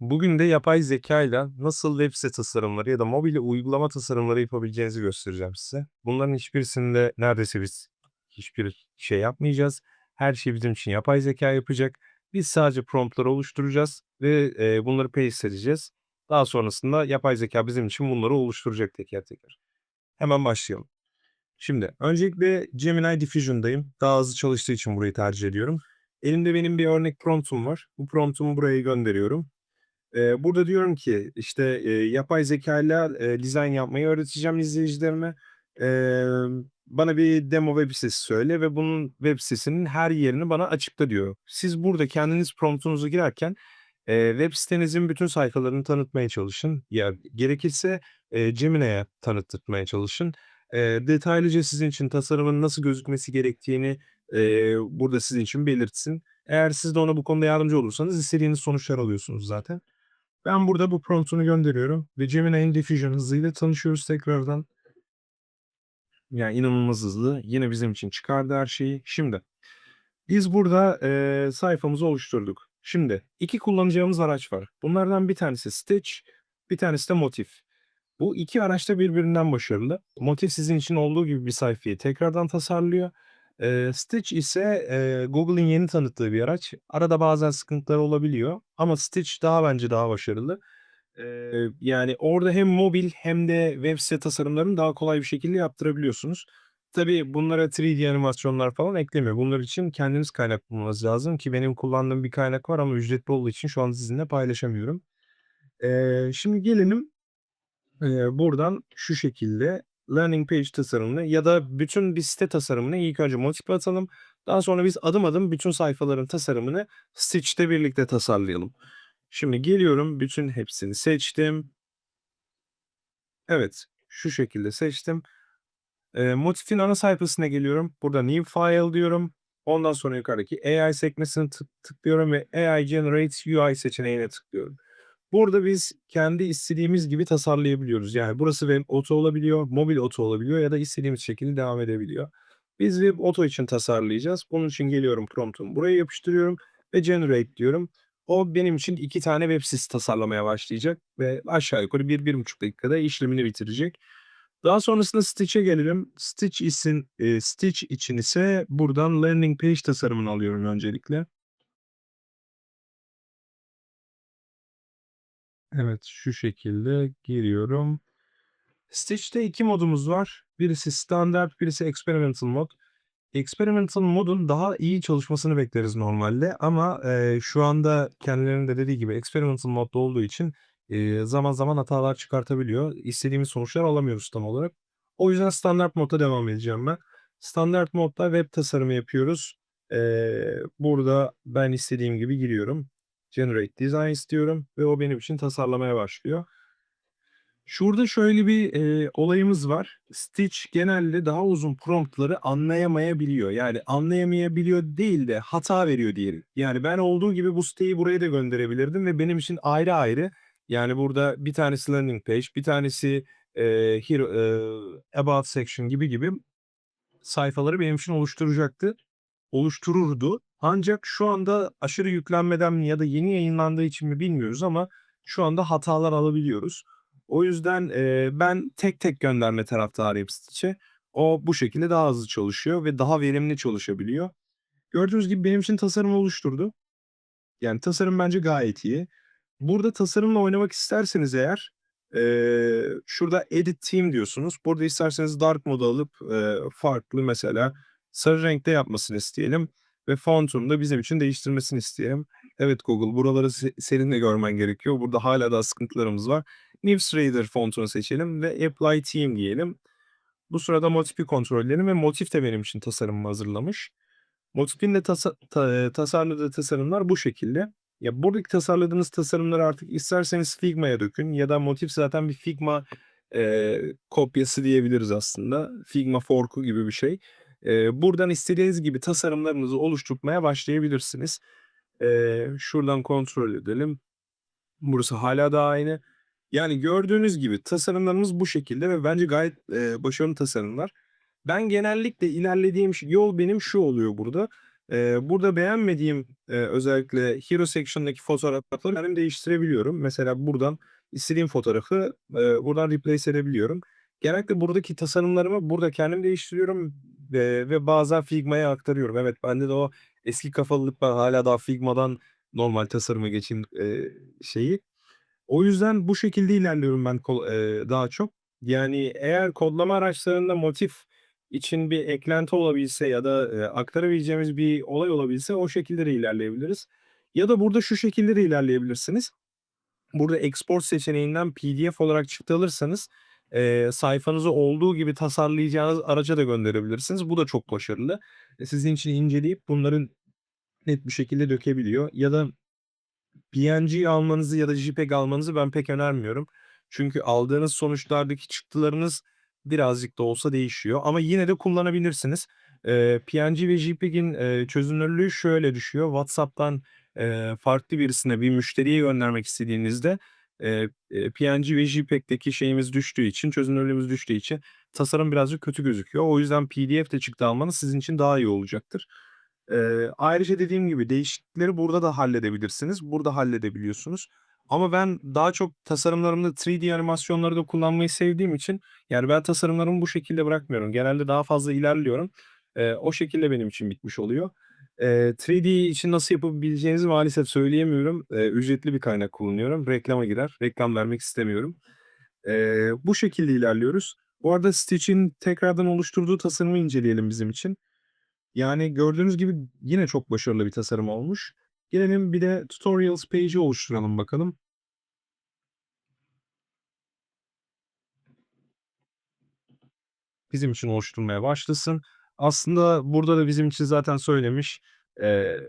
Bugün de yapay zekâyla nasıl web site tasarımları ya da mobil uygulama tasarımları yapabileceğinizi göstereceğim size. Bunların hiçbirisinde neredeyse biz hiçbir şey yapmayacağız. Her şeyi bizim için yapay zekâ yapacak. Biz sadece prompt'ları oluşturacağız ve, eee, bunları paste edeceğiz. Daha sonrasında yapay zekâ bizim için bunları oluşturacak teker teker. Hemen başlayalım. Şimdi öncelikle Gemini Diffusion'dayım. Daha hızlı çalıştığı için burayı tercih ediyorum. Elimde benim bir örnek prompt'um var. Bu prompt'umu buraya gönderiyorum. Burada diyorum ki, işte, eee, yapay zekâyla, eee, dizayn yapmayı öğreteceğim izleyicilerime. Emm, bana bir demo web sitesi söyle ve bunun web sitesinin her yerini bana açıkla diyor. Siz burada kendiniz promptunuzu girerken, eee, web sitenizin bütün sayfalarını tanıtmaya çalışın. Ya, gerekirse, eee, Gemini'ye tanıttırmaya çalışın. Eee, detaylıca sizin için tasarımın nasıl gözükmesi gerektiğini, eee, burada sizin için belirtsin. Eğer siz de ona bu konuda yardımcı olursanız istediğiniz sonuçlar alıyorsunuz zaten. Ben burada bu prompt'unu gönderiyorum ve Gemini'nin Diffusion hızıyla tanışıyoruz tekrardan. Yani inanılmaz hızlı. Yine bizim için çıkardı her şeyi. Şimdi biz burada, eee, sayfamızı oluşturduk. Şimdi 2 kullanacağımız araç var. Bunlardan bir tanesi Stitch, bir tanesi de Motif. Bu 2 araç da birbirinden başarılı. Motif sizin için olduğu gibi bir sayfayı tekrardan tasarlıyor. Eee, Stitch ise, eee, Google'ın yeni tanıttığı bir araç. Arada bazen sıkıntılar olabiliyor ama Stitch daha bence daha başarılı. Eee, yani orada hem mobil hem de web site tasarımlarını daha kolay bir şekilde yaptırabiliyorsunuz. Tabii bunlara 3D animasyonlar falan eklemiyor. Bunlar için kendiniz kaynak bulmanız lazım ki benim kullandığım bir kaynak var ama ücretli olduğu için şu an sizinle paylaşamıyorum. Eee, şimdi gelelim, eee, buradan şu şekilde landing page tasarımını ya da bütün bir site tasarımını ilk önce Motif'e atalım. Daha sonra biz adım adım bütün sayfaların tasarımını Stitch'te birlikte tasarlayalım. Şimdi geliyorum, bütün hepsini seçtim. Evet, şu şekilde seçtim. Eee, Motif'in ana sayfasına geliyorum. Burada New File diyorum. Ondan sonra yukarıdaki AI sekmesine tık tıklıyorum ve AI Generate UI seçeneğine tıklıyorum. Burada biz kendi istediğimiz gibi tasarlayabiliyoruz. Yani burası Web Auto olabiliyor, mobil Auto olabiliyor ya da istediğimiz şekilde devam edebiliyor. Biz Web Auto için tasarlayacağız. Bunun için geliyorum prompt'umu buraya yapıştırıyorum ve Generate diyorum. O benim için 2 tane web sitesi tasarlamaya başlayacak ve aşağı yukarı 1-1,5 dakikada işlemini bitirecek. Daha sonrasında Stitch'e gelelim. Stitch için, eee, Stitch için ise buradan landing page tasarımını alıyorum öncelikle. Evet, şu şekilde giriyorum. Stitch'te 2 modumuz var. Birisi standart, birisi experimental mod. Experimental modun daha iyi çalışmasını bekleriz normalde ama, eee, şu anda kendilerinin de dediği gibi experimental modda olduğu için, eee, zaman zaman hatalar çıkartabiliyor. İstediğimiz sonuçlar alamıyoruz tam olarak. O yüzden standart modda devam edeceğim ben. Standart modda web tasarımı yapıyoruz. Eee, burada ben istediğim gibi giriyorum. Generate design istiyorum ve o benim için tasarlamaya başlıyor. Şurada şöyle bir, eee, olayımız var. Stitch genelde daha uzun prompt'ları anlayamayabiliyor. Yani anlayamayabiliyor değil de hata veriyor diyelim. Yani ben olduğu gibi bu siteyi buraya da gönderebilirdim ve benim için ayrı ayrı, yani burada bir tanesi landing page, bir tanesi, eee, hero eee, about section gibi gibi sayfaları benim için oluşturacaktı oluştururdu. Ancak şu anda aşırı yüklenmeden mi ya da yeni yayınlandığı için mi bilmiyoruz ama şu anda hatalar alabiliyoruz. O yüzden, eee, ben tek tek gönderme taraftarıyım Stitch'e. O bu şekilde daha hızlı çalışıyor ve daha verimli çalışabiliyor. Gördüğünüz gibi benim için tasarım oluşturdu. Yani tasarım bence gayet iyi. Burada tasarımla oynamak isterseniz eğer, eee, şurada edit theme diyorsunuz. Burada isterseniz dark modu alıp, eee, farklı mesela sarı renkte yapmasını isteyelim ve font'unu da bizim için değiştirmesini isteyelim. Evet Google, buraları se senin de görmen gerekiyor. Burada hâlâ daha sıkıntılarımız var. Newsreader font'unu seçelim ve apply theme diyelim. Bu sırada Motif'i kontrol edelim ve Motif de benim için tasarımımı hazırlamış. Motif'in de tasa ta eee, tasarladığı tasarımlar bu şekilde. Ya, buradaki tasarladığınız tasarımları artık isterseniz Figma'ya dökün ya da Motif zaten bir Figma, eee, kopyası diyebiliriz aslında. Figma fork'u gibi bir şey. Buradan istediğiniz gibi tasarımlarınızı oluşturmaya başlayabilirsiniz. Şuradan kontrol edelim. Burası hâlâ daha aynı. Yani gördüğünüz gibi tasarımlarımız bu şekilde ve bence gayet, başarılı tasarımlar. Ben genellikle ilerlediğim yol benim şu oluyor burada. Burada beğenmediğim, özellikle hero section'daki fotoğrafları kendim değiştirebiliyorum. Mesela buradan istediğim fotoğrafı, buradan replace edebiliyorum. Genellikle buradaki tasarımlarımı burada kendim değiştiriyorum, eee, ve bazen Figma'ya aktarıyorum. Evet, bende de o eski kafalılık var. Hâlâ daha Figma'dan normal tasarıma geçeyim, eee, şeyi. O yüzden bu şekilde ilerliyorum ben kol eee, daha çok. Yani eğer kodlama araçlarında motif için bir eklenti olabilse ya da, eee, aktarabileceğimiz bir olay olabilse o şekilde de ilerleyebiliriz. Ya da burada şu şekilde de ilerleyebilirsiniz. Burada export seçeneğinden PDF olarak çıktı alırsanız, eee, sayfanızı olduğu gibi tasarlayacağınız araca da gönderebilirsiniz. Bu da çok başarılı. E, sizin için inceleyip bunları net bir şekilde dökebiliyor ya da PNG almanızı ya da JPEG almanızı ben pek önermiyorum. Çünkü aldığınız sonuçlardaki çıktılarınız birazcık da olsa değişiyor ama yine de kullanabilirsiniz. Eee, PNG ve JPEG'in, eee, çözünürlüğü şöyle düşüyor. WhatsApp'tan, eee, farklı birisine, bir müşteriye göndermek istediğinizde, eee, PNG ve JPEG'teki şeyimiz düştüğü için, çözünürlüğümüz düştüğü için tasarım birazcık kötü gözüküyor. O yüzden PDF de çıktı almanız sizin için daha iyi olacaktır. Eee, ayrıca dediğim gibi değişiklikleri burada da halledebilirsiniz. Burada halledebiliyorsunuz. Ama ben daha çok tasarımlarımda 3D animasyonları da kullanmayı sevdiğim için, yani ben tasarımlarımı bu şekilde bırakmıyorum. Genelde daha fazla ilerliyorum. Eee, o şekilde benim için bitmiş oluyor. Eee, 3D için nasıl yapabileceğinizi maalesef söyleyemiyorum. Eee, ücretli bir kaynak kullanıyorum. Reklama girer. Reklam vermek istemiyorum. Eee, bu şekilde ilerliyoruz. Bu arada Stitch'in tekrardan oluşturduğu tasarımı inceleyelim bizim için. Yani gördüğünüz gibi yine çok başarılı bir tasarım olmuş. Gelelim bir de tutorials page'i oluşturalım bakalım. Bizim için oluşturmaya başlasın. Aslında burada da bizim için zaten söylemiş. Eee,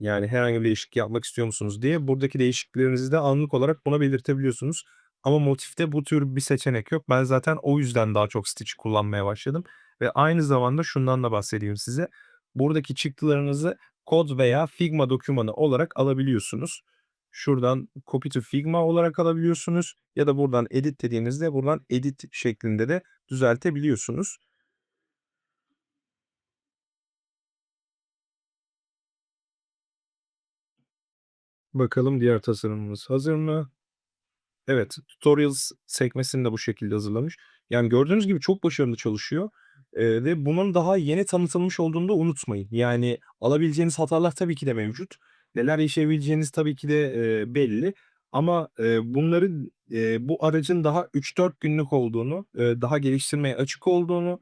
yani herhangi bir değişiklik yapmak istiyor musunuz diye. Buradaki değişikliklerinizi de anlık olarak buna belirtebiliyorsunuz. Ama motifte bu tür bir seçenek yok. Ben zaten o yüzden daha çok Stitch kullanmaya başladım ve aynı zamanda şundan da bahsedeyim size. Buradaki çıktılarınızı kod veya Figma dokümanı olarak alabiliyorsunuz. Şuradan copy to Figma olarak alabiliyorsunuz ya da buradan edit dediğinizde buradan edit şeklinde de düzeltebiliyorsunuz. Bakalım diğer tasarımımız hazır mı? Evet, tutorials sekmesini de bu şekilde hazırlamış. Yani gördüğünüz gibi çok başarılı çalışıyor, eee, ve bunun daha yeni tanıtılmış olduğunu da unutmayın. Yani alabileceğiniz hatalar tabii ki de mevcut. Neler yaşayabileceğiniz tabii ki de, eee, belli ama, eee, bunların, eee, bu aracın daha 3-4 günlük olduğunu, eee, daha geliştirmeye açık olduğunu,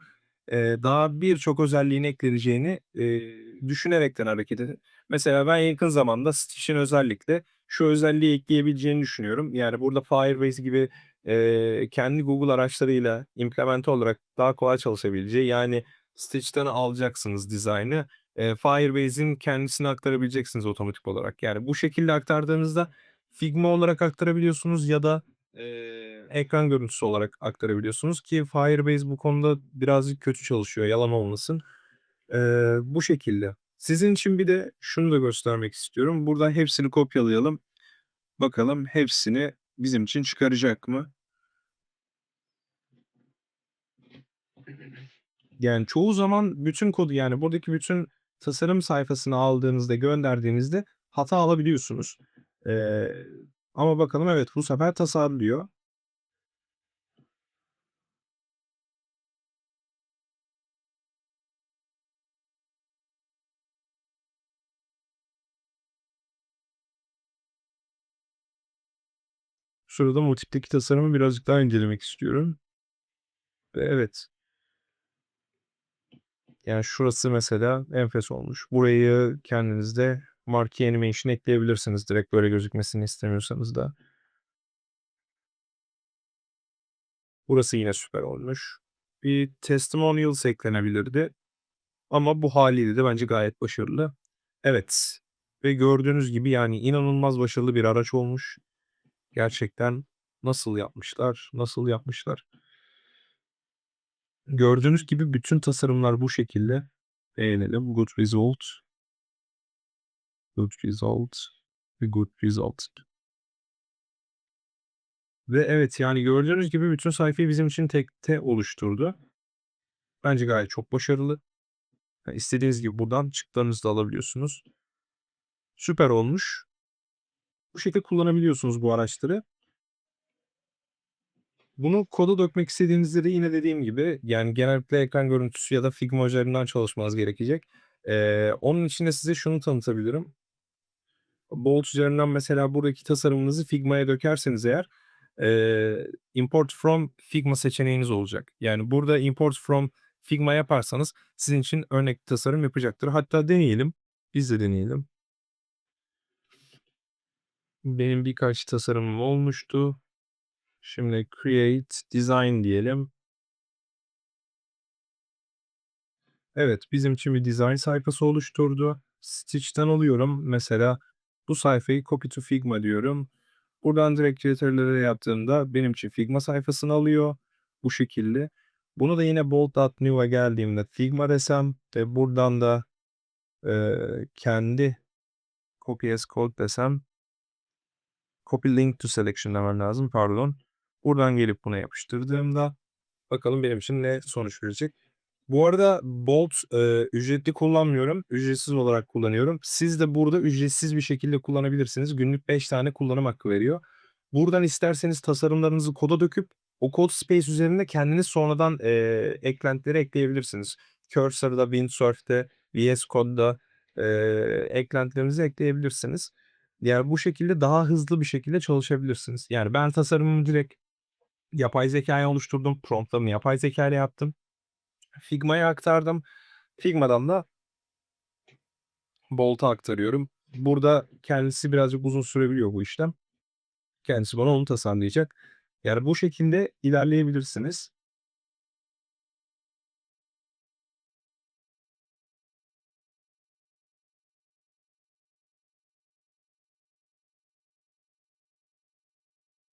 eee, daha birçok özelliğini ekleneceğini, eee, düşünerekten hareket edin. Mesela ben yakın zamanda Stitch'in özellikle şu özelliği ekleyebileceğini düşünüyorum. Yani burada Firebase gibi, eee, kendi Google araçlarıyla implemente olarak daha kolay çalışabileceği, yani Stitch'ten alacaksınız dizaynı, eee, Firebase'in kendisine aktarabileceksiniz otomatik olarak. Yani bu şekilde aktardığınızda Figma olarak aktarabiliyorsunuz ya da, eee, ekran görüntüsü olarak aktarabiliyorsunuz ki Firebase bu konuda birazcık kötü çalışıyor, yalan olmasın. Eee, bu şekilde. Sizin için bir de şunu da göstermek istiyorum. Buradan hepsini kopyalayalım. Bakalım hepsini bizim için çıkaracak mı? Yani çoğu zaman bütün kodu, yani buradaki bütün tasarım sayfasını aldığınızda, gönderdiğinizde hata alabiliyorsunuz. Eee, ama bakalım evet, bu sefer tasarlıyor. Şurada motifteki tasarımı birazcık daha incelemek istiyorum. Ve evet. Yani şurası mesela enfes olmuş. Burayı kendiniz de marquee animation ekleyebilirsiniz direkt böyle gözükmesini istemiyorsanız da. Burası yine süper olmuş. Bir testimonials eklenebilirdi ama bu hâliyle de bence gayet başarılı. Evet ve gördüğünüz gibi yani inanılmaz başarılı bir araç olmuş. Gerçekten nasıl yapmışlar, nasıl yapmışlar? Gördüğünüz gibi bütün tasarımlar bu şekilde. Beğenelim. Good result. Good result good result. Ve evet, yani gördüğünüz gibi bütün sayfayı bizim için tekte oluşturdu. Bence gayet çok başarılı. Ya, istediğiniz gibi buradan çıktılarınızı da alabiliyorsunuz. Süper olmuş. Bu şekilde kullanabiliyorsunuz bu araçları. Bunu koda dökmek istediğinizde de yine dediğim gibi, yani, genellikle ekran görüntüsü ya da Figma üzerinden çalışmanız gerekecek. Eee, onun için de size şunu tanıtabilirim. Bolt üzerinden mesela buradaki tasarımınızı Figma'ya dökerseniz eğer, eee, import from Figma seçeneğiniz olacak. Yani, burada import from Figma yaparsanız sizin için örnek tasarım yapacaktır. Hatta deneyelim. Biz de deneyelim. Benim birkaç tasarımım olmuştu. Şimdi create design diyelim. Evet, bizim için bir design sayfası oluşturdu. Stitch'ten alıyorum. Mesela bu sayfayı copy to Figma diyorum. Buradan direkt CTRL'e yaptığımda benim için Figma sayfasını alıyor. Bu şekilde. Bunu da yine bold.new'a geldiğimde Figma desem ve buradan da eee, kendi copy as code desem copy link to selection demem lazım. Pardon. Buradan gelip buna yapıştırdığımda bakalım benim için ne sonuç verecek. Bu arada Bolt, eee, ücretli kullanmıyorum. Ücretsiz olarak kullanıyorum. Siz de burada ücretsiz bir şekilde kullanabilirsiniz. Günlük 5 tane kullanım hakkı veriyor. Buradan isterseniz tasarımlarınızı koda döküp o code space üzerinde kendiniz sonradan, eee, eklentileri ekleyebilirsiniz. Cursor'da, Windsurf'te, VS Code'da, eee, eklentilerinizi ekleyebilirsiniz. Yani, bu şekilde daha hızlı bir şekilde çalışabilirsiniz. Yani, ben tasarımımı direkt yapay zekâya oluşturdum. Prompt'larımı yapay zekâyla yaptım. Figma'ya aktardım. Figma'dan da Bolt'a aktarıyorum. Burada kendisi birazcık uzun sürebiliyor bu işlem. Kendisi bana onu tasarlayacak. Yani, bu şekilde ilerleyebilirsiniz.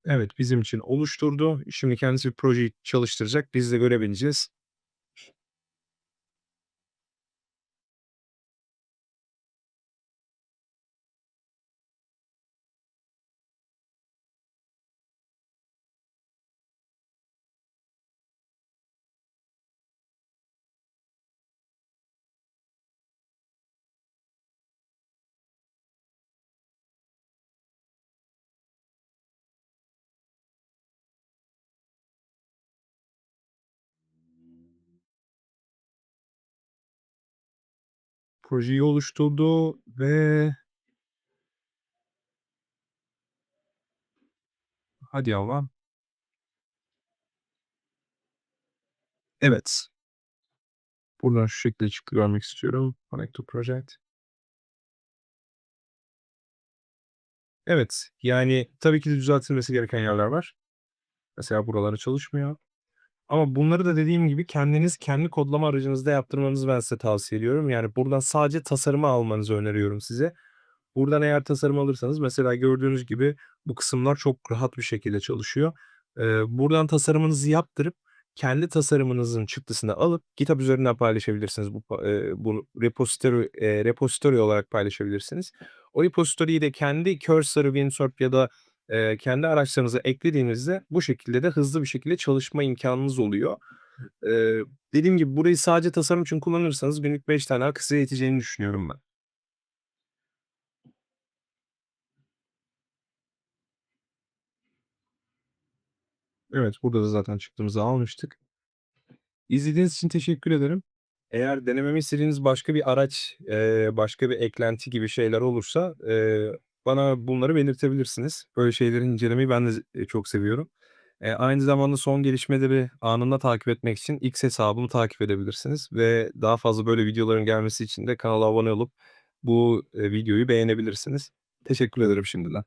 Evet, bizim için oluşturdu. Şimdi kendisi bir projeyi çalıştıracak. Biz de görebileceğiz. Projeyi oluşturdu ve Hadi ama. Evet. Buradan şu şekilde çıktı görmek istiyorum. Connect to project. Evet, yani, tabii ki de düzeltilmesi gereken yerler var. Mesela buraları çalışmıyor. Ama bunları da dediğim gibi kendiniz kendi kodlama aracınızda yaptırmanızı ben size tavsiye ediyorum. Yani, buradan sadece tasarımı almanızı öneriyorum size. Buradan eğer tasarım alırsanız mesela gördüğünüz gibi bu kısımlar çok rahat bir şekilde çalışıyor. Eee, buradan tasarımınızı yaptırıp kendi tasarımınızın çıktısını alıp GitHub üzerinden paylaşabilirsiniz. Bu eee, bunu repository eee, repository olarak paylaşabilirsiniz. O repository'yi de kendi Cursor'ı, Windsurf ya da, eee, kendi araçlarınıza eklediğinizde bu şekilde de hızlı bir şekilde çalışma imkânınız oluyor. Eee, dediğim gibi burayı sadece tasarım için kullanırsanız günlük 5 tane hakkı size yeteceğini düşünüyorum ben. Evet, burada da zaten çıktımızı almıştık. İzlediğiniz için teşekkür ederim. Eğer denememi istediğiniz başka bir araç, başka bir eklenti gibi şeyler olursa, bana bunları belirtebilirsiniz. Böyle şeyleri incelemeyi ben de eee, çok seviyorum. Eee, aynı zamanda son gelişmeleri anında takip etmek için X hesabımı takip edebilirsiniz ve daha fazla böyle videoların gelmesi için de kanala abone olup bu, eee, videoyu beğenebilirsiniz. Teşekkür ederim şimdiden.